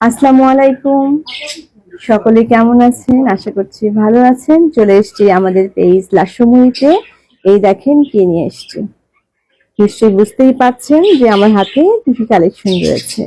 আসসালামু আলাইকুম। সকলে কেমন আছেন? আশা করছি ভালো আছেন। চলে এসছি আমাদের পেজ লাসমুইতে এই দেখেন কি নিয়ে এসেছি। নিশ্চয়ই বুঝতেই পাচ্ছেন যে আমার হাতে কি কি কালেকশন রয়েছে।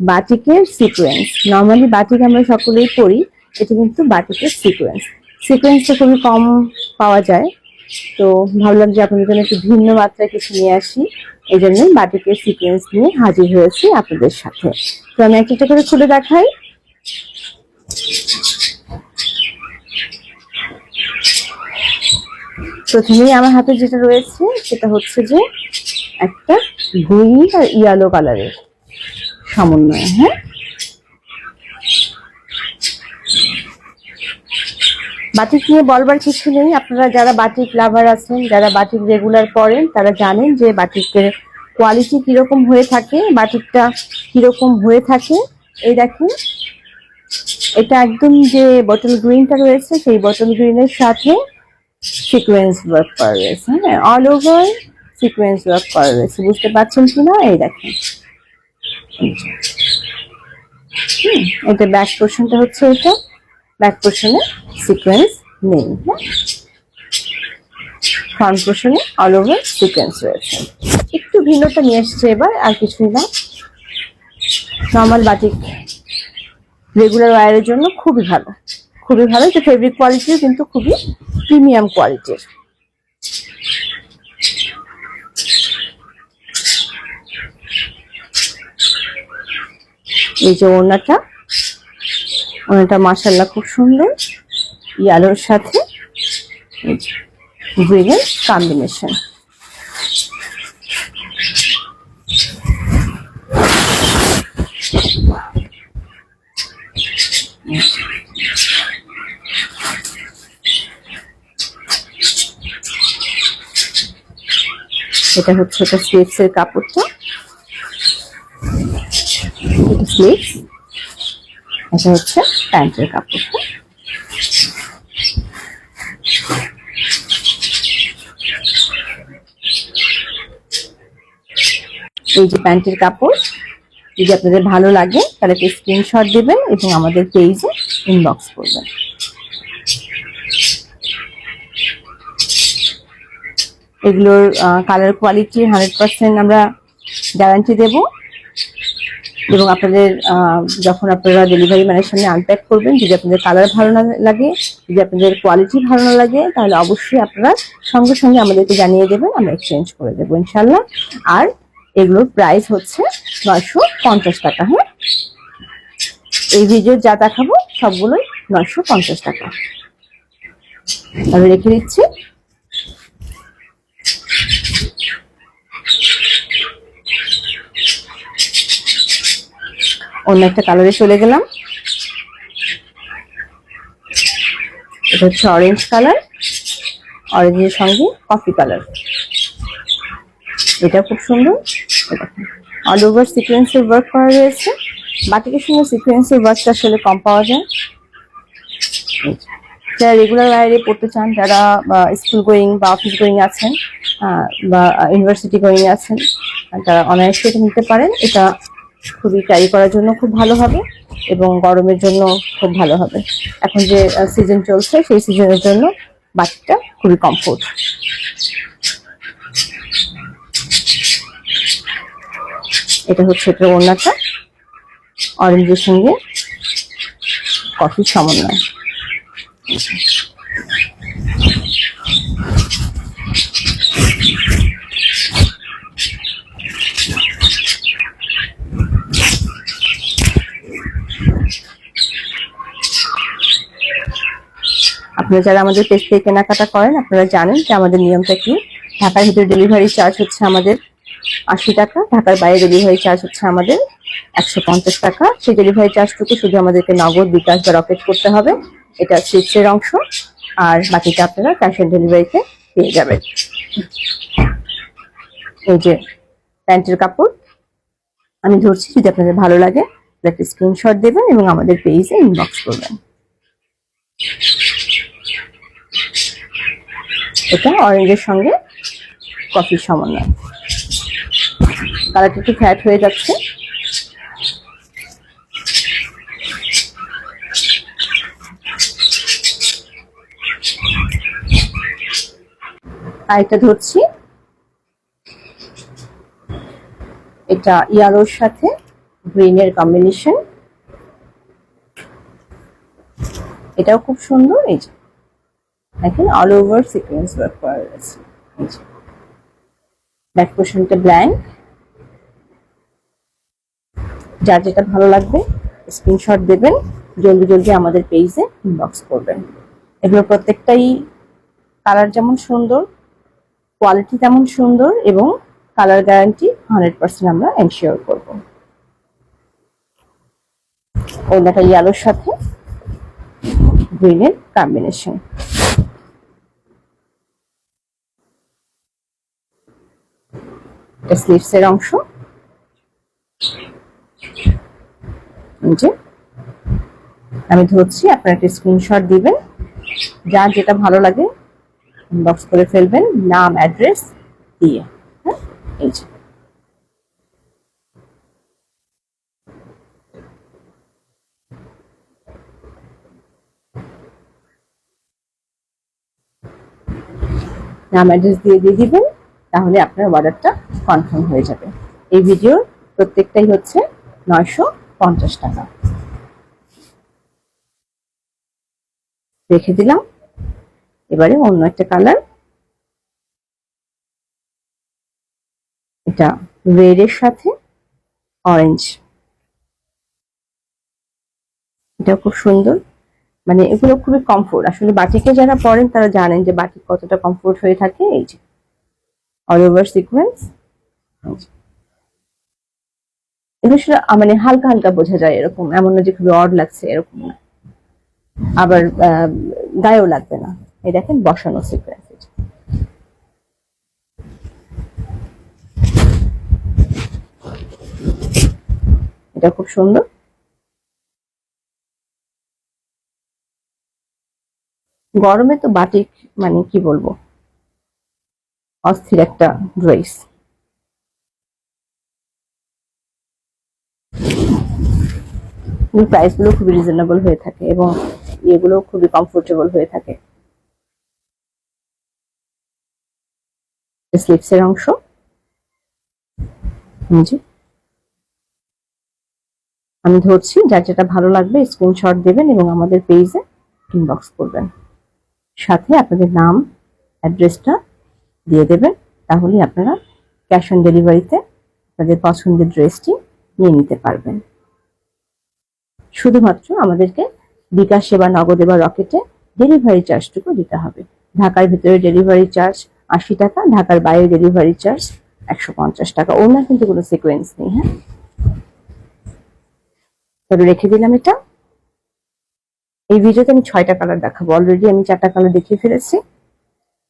বাটিকের সিকোয়েন্স নর্মালি বাটিক আমরা সকলেই পড়ি এটা কিন্তু বাটিকের সিকোয়েন্স সিকোয়েন্সটা খুবই কম পাওয়া যায়। তো ভাবলাম যে আপনাদের জন্য একটু ভিন্ন মাত্রায় কিছু নিয়ে আসি। এই জন্য বাটিকের সিকোয়েন্স নিয়ে হাজির হয়েছি আপনাদের সাথে। তো আমি একটা একটা করে খুলে দেখাই। প্রথমেই আমার হাতে যেটা রয়েছে, সেটা হচ্ছে যে একটা গ্রিন আর ইয়েলো কালারের সমন্বয় হ্যাঁ? বাটিক নিয়ে বলবার কিছু নেই। আপনারা যারা বাটিক লাভার আছেন, যারা বাটিক রেগুলার পড়েন, তারা জানেন যে বাটিকের কোয়ালিটি কীরকম হয়ে থাকে বাটিকটা কীরকম হয়ে থাকে। এই দেখেন, এটা একদম যে বটল গ্রিনটা রয়েছে, সেই বটল গ্রিনের সাথে সিকোয়েন্স ওয়ার্ক করা রয়েছে। হ্যাঁ অল ওভার সিকোয়েন্স ওয়ার্ক করা রয়েছে। বুঝতে পারছেন কি না? এই দেখেন। এটা ব্যাক পোর্শনটা হচ্ছে এটা। ব্যাক পোর্শনে সিকোয়েন্স নেই হ্যাঁ? ফ্রন্ট পোর্শনে অল ওভার সিকোয়েন্স রয়েছে। একটু ভিন্নতা নিয়ে এসছে এবার, আর কিছুই না। নর্মাল বাটিক রেগুলার ওয়ারের জন্য খুবই ভালো। খুবই ভালো, যে ফেব্রিক কোয়ালিটিও কিন্তু খুবই প্রিমিয়াম কোয়ালিটির এই যে ওড়নাটা ওড়নাটা মাসাল্লাহ খুব সুন্দর। ইয়ালোর সাথে গ্রিনের কম্বিনেশন এটা হচ্ছে এটা স্লিভস এর কাপড়টা। এটা এটা হচ্ছে প্যান্টের কাপড়টা এই যে প্যান্টের কাপড়, যদি আপনাদের ভালো লাগে, তাহলে স্ক্রিনশট দেবেন এবং আমাদের পেজে ইনবক্স করবেন। এগুলোর কালার কোয়ালিটি হান্ড্রেড পার্সেন্ট আমরা গ্যারান্টি দেব। এবং আপনাদের যখন আপনারা ডেলিভারি ম্যানের সামনে আনপ্যাক করবেন, যদি আপনাদের কালার ভালো না লাগে, যদি আপনাদের কোয়ালিটি ভালো না লাগে, তাহলে অবশ্যই আপনারা সঙ্গে সঙ্গে আমাদেরকে জানিয়ে দেবেন, আমরা এক্সচেঞ্জ করে দেবো ইনশাল্লাহ আর এগুলোর প্রাইস হচ্ছে নয়শো পঞ্চাশ টাকা হ্যাঁ? এই ভিডিও যা দেখাবো, সবগুলোই নয়শো পঞ্চাশ টাকা। আমি রেখে দিচ্ছি। অন্য একটা কালারে চলে গেলাম। এটা হচ্ছে অরেঞ্জ কালার অরেঞ্জের সঙ্গে কফি কালার এটা খুব সুন্দর। অল ওভার সিকোয়েন্সের ওয়ার্ক করা রয়েছে। বাটিকের সঙ্গে সিকোয়েন্সের ওয়ার্কটা আসলে কম পাওয়া যায়। যারা রেগুলার ওয়ারে পড়তে চান, যারা স্কুল গোয়িং বা অফিস গোয়িং আছেন বা ইউনিভার্সিটি গোয়িং আছেন, তারা অনায়াসে নিতে পারেন। এটা খুবই ক্যারি করার জন্য খুব ভালো হবে এবং গরমের জন্য খুব ভালো হবে। এখন যে সিজন চলছে, সেই সিজনের জন্য বাটিকটা খুবই কমফোর্ট এটা হচ্ছে এটা ওড়নাটা। অরেঞ্জের সঙ্গে কফির সমন্বয়। আপনারা যারা আমাদের পেজ থেকে কেনাকাটা করেন, আপনারা জানেন যে আমাদের নিয়মটা কি। ঢাকার ভিতরে ডেলিভারি চার্জ হচ্ছে আমাদের আশি টাকা, ঢাকার বাইরে ডেলিভারি চার্জ হচ্ছে আমাদের একশো পঞ্চাশ টাকা। সেই ডেলিভারি চার্জটুকু শুধু আমাদেরকে নগদ, বিকাশ বা রকেট করতে হবে। এটা সুইচের অংশ, আর বাকিটা আপনারা ক্যাশ অন ডেলিভারিতে পেয়ে যাবেন। এই যে প্যান্টের কাপড়, আমি ধরছি যদি আপনাদের ভালো লাগে, একটা স্ক্রিনশট দেবেন এবং আমাদের পেজে ইনবক্স করবেন। এটা অরেঞ্জের সঙ্গে কফির সমন্বয়। কালারটা একটু ফ্যাট হয়ে যাচ্ছে। আর এটা ধরছি। এটা ইয়ালোর সাথে গ্রিনের কম্বিনেশন এটাও খুব সুন্দর, এই যে। দেখেন অল ওভার সিকোয়েন্স ওয়ার্ক করা রয়েছে ব্যাক পোর্শনটা ব্ল্যাঙ্ক যার যেটা ভালো লাগবে স্ক্রিনশট দেবেন, জলদি জলদি আমাদের পেজে ইনবক্স করবেন। এগুলো প্রত্যেকটাই কালার যেমন সুন্দর কোয়ালিটি তেমন সুন্দর এবং কালার গ্যারান্টি হান্ড্রেড পার্সেন্ট আমরা এনশিওর করব। ওনাটা ইয়ালোর সাথে গ্রিনের কম্বিনেশন এটা স্লিভস এর অংশ। আমি ধরছি, আপনারা একটা স্ক্রিনশট দিবেন। যার যেটা ভালো লাগে ইনবক্স করে ফেলবেন। নাম অ্যাড্রেস দিয়ে। হ্যাঁ? এই যে। নাম অ্যাড্রেস দিয়ে দিয়ে দিবেন। তাহলে আপনার অর্ডারটা কনফার্ম হয়ে যাবে। এই ভিডিওর প্রত্যেকটাই হচ্ছে নয়শো পঞ্চাশ টাকা। রেখে দিলাম। এবারে অন্য একটা কালার। এটা রেড এর সাথে অরেঞ্জ এটা খুব সুন্দর। মানে এগুলো খুবই কমফোর্ট আসলে বাটিকে যারা পরেন তারা জানেন যে বাটিক কতটা কমফোর্ট হয়ে থাকে। এই যে অল ওভার সিকোয়েন্স এগুলো মানে হালকা হালকা বোঝা যায় এরকম। এমন না যে খুবই অড লাগছে এরকম না। আবার গায়েও লাগবে না। এই দেখেন, বসানো সিকোয়েন্স এটা খুব সুন্দর। গরমে তো বাটিক মানে কি বলব? অস্থির একটা ড্রেস প্রাইসগুলো খুবই রিজনেবল হয়ে থাকে এবং এগুলো খুবই কমফোর্টেবল হয়ে থাকে। স্লিপস এর অংশ। আমি ধরছি, যার যেটা ভালো লাগবে স্ক্রিনশট দেবেন এবং আমাদের পেজে ইনবক্স করবেন। সাথে আপনাদের নাম অ্যাড্রেসটা দিয়ে দেবেন তাহলে আপনারা ক্যাশ অন ডেলিভারিতে আপনাদের পছন্দের ড্রেসটি নিয়ে নিতে পারবেন। শুধুমাত্র আমাদেরকে বিকাশে বা নগদে বা রকেটে ডেলিভারি চার্জটুকু দিতে হবে। ঢাকার ভিতরে ডেলিভারি চার্জ আশি টাকা, ঢাকার বাইরে ডেলিভারি চার্জ একশো পঞ্চাশ টাকা। ওনার কিন্তু কোনো সিকোয়েন্স নেই হ্যাঁ? তবে রেখে দিলাম এটা। এই ভিডিওতে আমি ছয়টা কালার দেখাবো। অলরেডি আমি চারটা কালার দেখিয়ে ফেলেছি।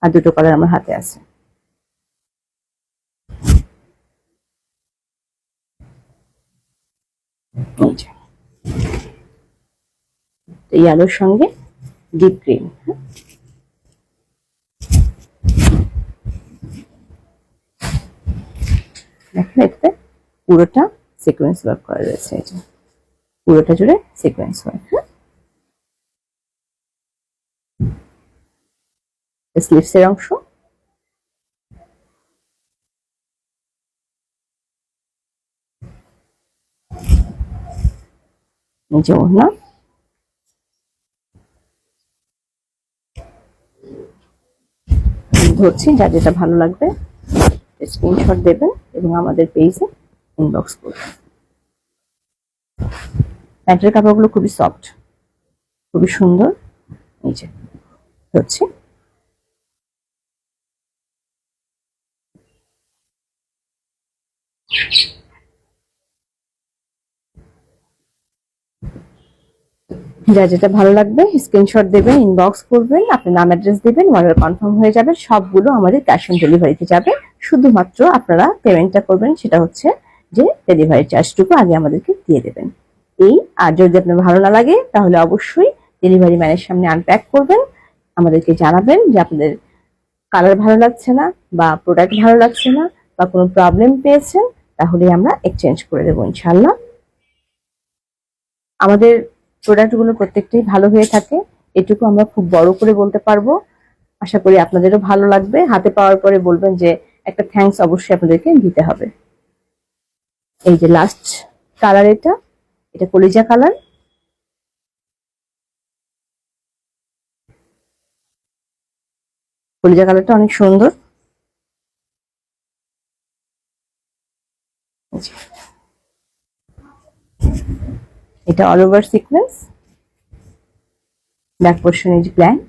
আর দুটো কালার আমার হাতে আছে। আলোর সঙ্গে ডিপ গ্রিন দেখেন এটাতে পুরোটা সিকোয়েন্স ওয়ার্ক করা রয়েছে এটা পুরোটা জুড়ে সিকোয়েন্স ওয়ার্ক হ্যাঁ। স্লিভস এর অংশ। যে ওড়না। ধরছি যা যেটা ভালো লাগবে। স্ক্রিনশট দেবেন এবং আমাদের পেজে ইনবক্স করবেন। প্যান্টের কাপড়গুলো খুবই সফট খুবই সুন্দর। যে ধরছি। যা যেটা ভালো লাগবে স্ক্রিনশট দেবেন ইনবক্স করবেন, আপনার নাম অ্যাড্রেস দেবেন অর্ডার কনফার্ম হয়ে যাবে, সবগুলো আমাদের ক্যাশ অন ডেলিভারিতে যাবে। শুধুমাত্র আপনারা পেমেন্টটা করবেন, সেটা হচ্ছে যে ডেলিভারি চার্জটুকু আগে আমাদেরকে দিয়ে দেবেন। এই, আর যদি আপনার ভালো না লাগে, তাহলে অবশ্যই ডেলিভারি ম্যানের সামনে আনপ্যাক করবেন, আমাদেরকে জানাবেন যে আপনাদের কালার ভালো লাগছে না, বা প্রোডাক্ট ভালো লাগছে না, বা কোনো প্রবলেম পেয়েছেন তাহলে আমরা এক্সচেঞ্জ করে দেবো ইনশাল্লাহ আমাদের প্রোডাক্টগুলো প্রত্যেকটাই ভালো হয়ে থাকে, এটুকু আমরা খুব বড় করে বলতে পারব। আশা করি আপনাদেরও ভালো লাগবে। হাতে পাওয়ার পরে বলবেন যে একটা থ্যাঙ্কস অবশ্যই আপনাদেরকে দিতে হবে। এই যে লাস্ট কালার এটা এটা কলিজা কালার কলিজা কালারটা অনেক সুন্দর। এটা all over sequence back portion is blank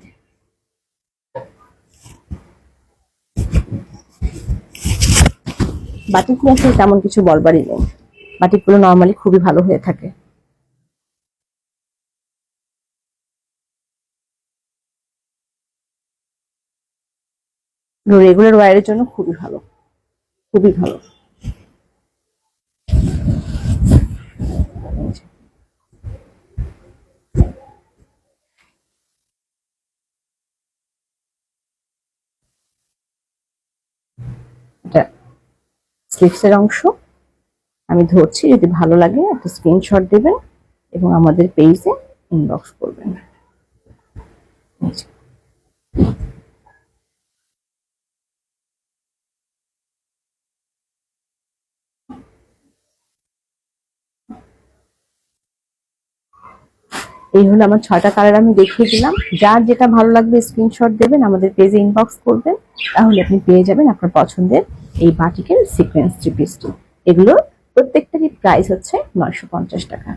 batik নিয়ে আসলে তেমন কিছু বলবারই নেই। বাটিকগুলো নর্মালি খুবই ভালো হয়ে থাকে। রেগুলার ওয়ারের জন্য খুবই ভালো। খুবই ভালো। এটা স্লিপসের অংশ। আমি ধরছি, যদি ভালো লাগে, একটা স্ক্রিনশট দেবেন এবং আমাদের পেজে ইনবক্স করবেন। এই হলো আমার ছয়টা কালার আমি দেখিয়ে দিলাম। যার যেটা ভালো লাগবে স্ক্রিনশট দেবেন, আমাদের পেজে ইনবক্স করবেন। তাহলে আপনি পেয়ে যাবেন আপনার পছন্দের এই বাটিকের সিকোয়েন্স থ্রি পিসটি এগুলো প্রত্যেকটারই প্রাইস হচ্ছে নয়শো পঞ্চাশ টাকা।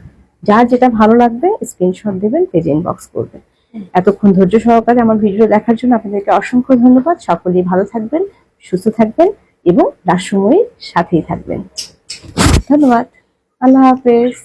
যার যেটা ভালো লাগবে স্ক্রিনশট দেবেন পেজে ইনবক্স করবেন। এতক্ষণ ধৈর্য সহকারে আমার ভিডিও দেখার জন্য আপনাদেরকে অসংখ্য ধন্যবাদ। সকলেই ভালো থাকবেন, সুস্থ থাকবেন এবং রাসময়ের সাথেই থাকবেন। ধন্যবাদ। আল্লাহ হাফেজ।